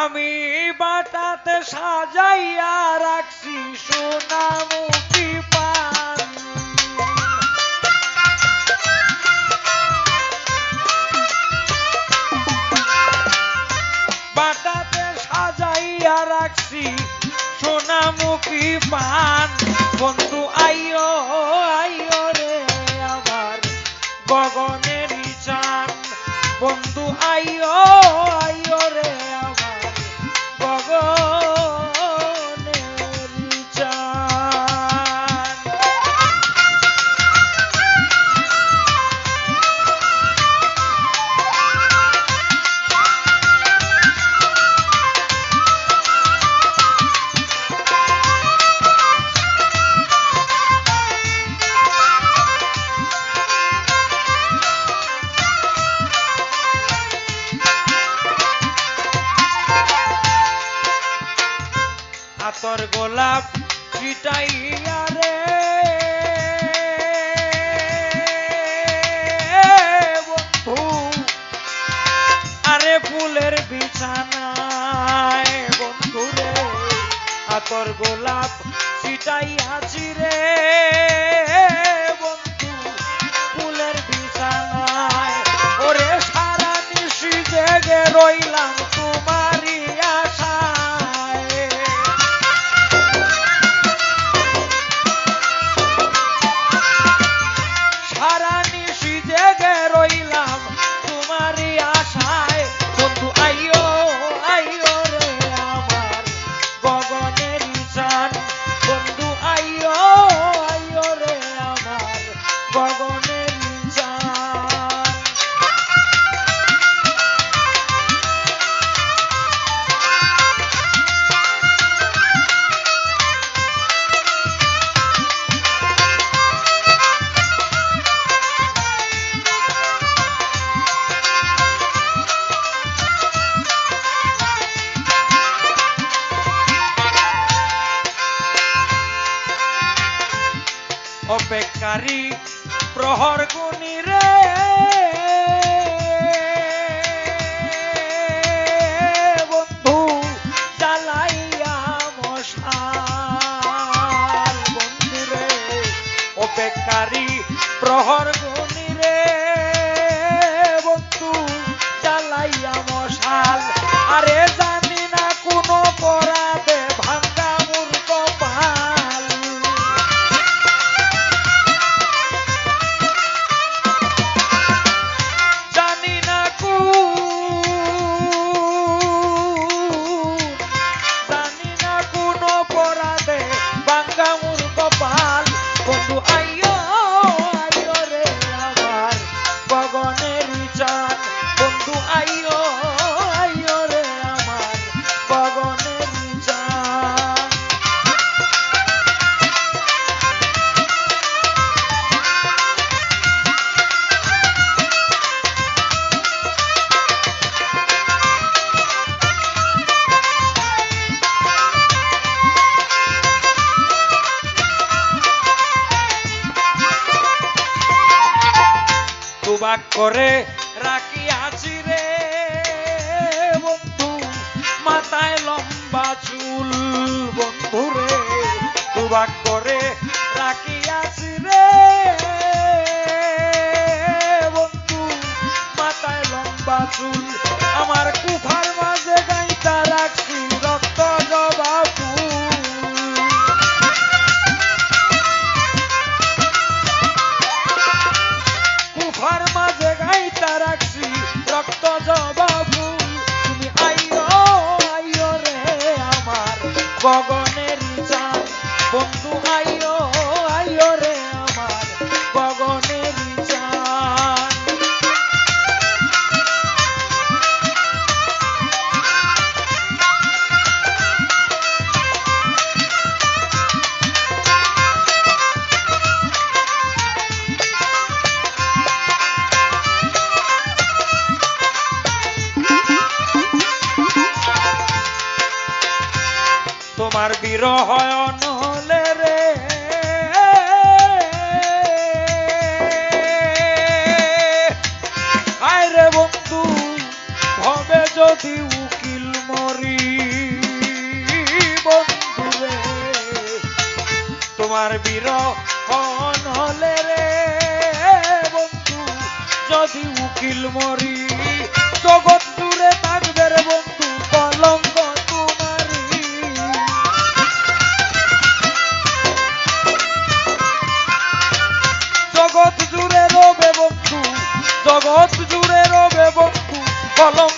আমি বাটাতে সাজাইয়া রাখছি সোনামুখী পান। বাটাতে সাজাইয়া রাখছি সোনামুখী পান। বন্ধু আইও আইও রে আমার গগনের আতর গোলাপ ছিটাইয়া রে। বন্ধু আরে ফুলের বিছানায় বন্ধু আতর গোলাপ ছিটাইয়াছি রে। গগনের অপেক্ষারি প্রহর গুনি রে। দুবাক করে রাখি আছি রে বন্ধু, মাথায় লম্বা চুল বন্ধু রে। দুবাক করে রাখি আছি রে বন্ধু, মাথায় লম্বা চুল তোমার বিরহয়ন নহলে রে। আয় বন্ধু হবে যদি উকিল মরি বন্ধু রে তোমার বিরহ জগৎ জুড়ে রবে বন্ধু কলঙ্ক